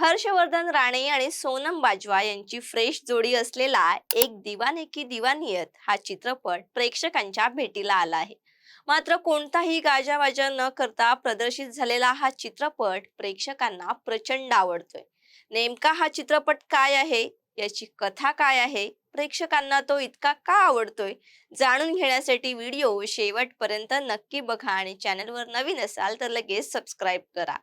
हर्षवर्धन राणे आणि सोनम बाजवा यांची फ्रेश जोडी असलेला एक दिवाने की दिवानियत हा चित्रपट प्रेक्षकांच्या भेटीला आला आहे. मात्र कोणताही गाजावाजा न करता प्रदर्शित झालेला हा चित्रपट प्रेक्षकांना प्रचंड आवडतोय. नेमका हा चित्रपट काय आहे? याची कथा काय आहे? प्रेक्षकांना तो इतका का आवडतोय? जाणून घेण्यासाठी व्हिडिओ शेवटपर्यंत नक्की बघा आणि चॅनलवर नवीन असाल तर लगेच सबस्क्राईब करा.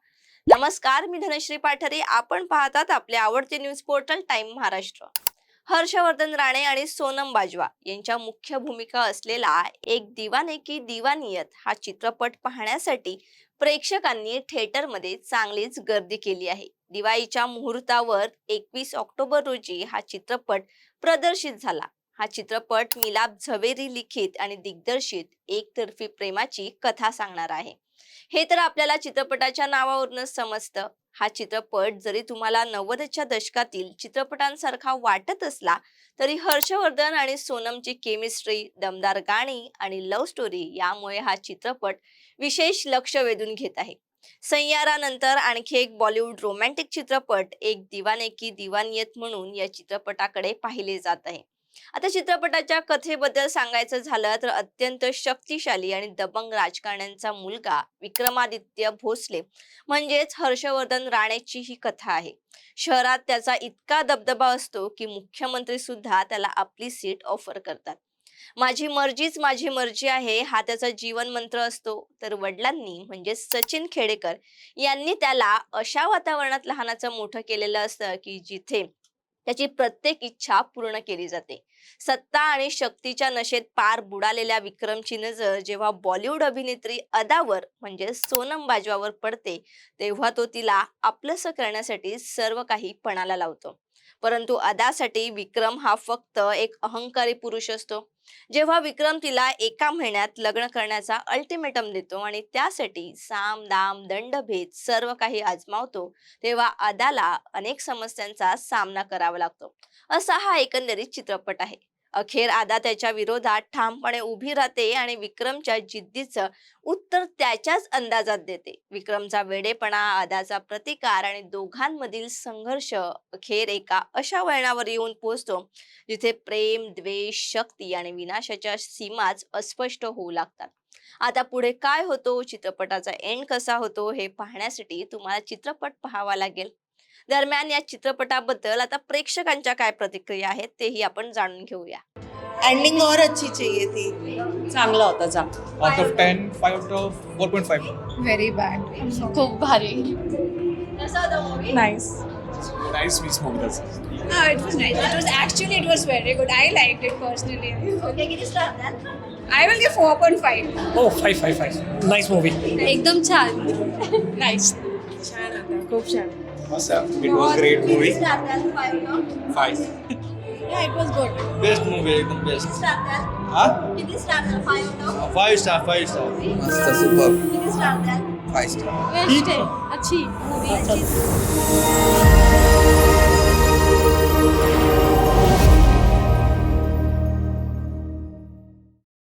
नमस्कार मी धनश्री पाठरे. आपण पाहतात आपले आवडते news portal time Maharashtra. Harshvardhan Rane आणि सोनम बाजवा यांच्या मुख्य भूमिका असलेला एक दिवाने की दिवानियत हा चित्रपट पाहण्यासाठी प्रेक्षकांनी थिएटरमध्ये चांगलीच गर्दी केली आहे. दिवाळीच्या मुहूर्तावर एकवीस ऑक्टोबर रोजी हा चित्रपट प्रदर्शित झाला. हा चित्रपट मिलाप झवेरी लिखित आणि दिग्दर्शित एकतर्फी प्रेमाची कथा सांगणार आहे. हे तर आपल्याला चित्रपटाच्या नावावरूनच समजतं. हा चित्रपट जरी तुम्हाला नव्वदच्या दशकातील चित्रपटांसारखा वाटत असला तरी हर्षवर्धन आणि सोनमची केमिस्ट्री दमदार गाणी आणि लव्ह स्टोरी यामुळे हा चित्रपट विशेष लक्ष वेधून घेत आहे. सय्यारानंतर आणखी एक बॉलिवूड रोमॅन्टिक चित्रपट एक दिवाने की दिवानियत म्हणून या चित्रपटाकडे पाहिले जात आहे. आता चित्रपटाच्या कथेबद्दल सांगायचं झालं तर अत्यंत शक्तिशाली आणि दबंग राजकारण्यांचा मुलगा विक्रमादित्य भोसले म्हणजेच हर्षवर्धन राणेची ही कथा आहे. शहरात त्याचा इतका दबदबा असतो की मुख्यमंत्री सुद्धा त्याला आपली सीट ऑफर करतात. माझी मर्जीच माझी मर्जी आहे हा त्याचा जीवन मंत्र असतो. तर वडिलांनी म्हणजे सचिन खेडेकर यांनी त्याला अशा वातावरणात लहानाचं मोठं केलेलं असतं की जिथे त्याची प्रत्येक इच्छा पूर्ण केली जाते. सत्ता आणि शक्तीच्या नशेत पार बुडालेल्या विक्रमची नजर जेव्हा बॉलिवूड अभिनेत्री अदावर म्हणजे सोनम बाजवावर पडते तेव्हा तो तिला आपलंसं करण्यासाठी सर्व काही पणाला लावतो. परंतु अदासाठी विक्रम हा फक्त एक अहंकारी पुरुष असतो. जेव्हा विक्रम तिला एका महिन्यात लग्न करण्याचा अल्टिमेटम देतो आणि त्यासाठी साम दाम दंडभेद सर्व काही आजमावतो तेव्हा अदाला अनेक समस्यांचा सामना करावा लागतो. असा हा एकंदरीत चित्रपट आहे. अखेर आदा त्याच्या विरोधात ठामपणे उभी राहते आणि विक्रमच्या जिद्दीचं उत्तर त्याच्याच अंदाजात देते. विक्रमचा वेडेपणा आदाचा प्रतिकार आणि दोघांमधील संघर्ष अखेर एका अशा वळणावर येऊन पोहोचतो जिथे प्रेम द्वेष शक्ती आणि विनाशाच्या सीमाच अस्पष्ट होऊ लागतात. आता पुढे काय होतो? चित्रपटाचा एंड कसा होतो? हे पाहण्यासाठी तुम्हाला चित्रपट पाहावा लागेल. दरम्यान या चित्रपटाबद्दल आता प्रेक्षकांच्या काय प्रतिक्रिया आहेत तेही आपण जाणून घेऊया. एंडिंग और अच्छी चाहिए थी. चांगला होता जा out of 10 5 out of 4.5 very bad खूप भारी. कैसा the movie nice nice we smoke that's no it was nice it was actually it was very good I liked it personally okay give it star that I will give 4.5 or 5 5 5 nice movie एकदम छान. Nice छान खूप छान. Awesome. It was great movie. Five. Yeah, it was good. Best movie, एकदम best. Huh? Uh, Five star, five star. मस्त super five star best आहे अच्छी movie अच्छी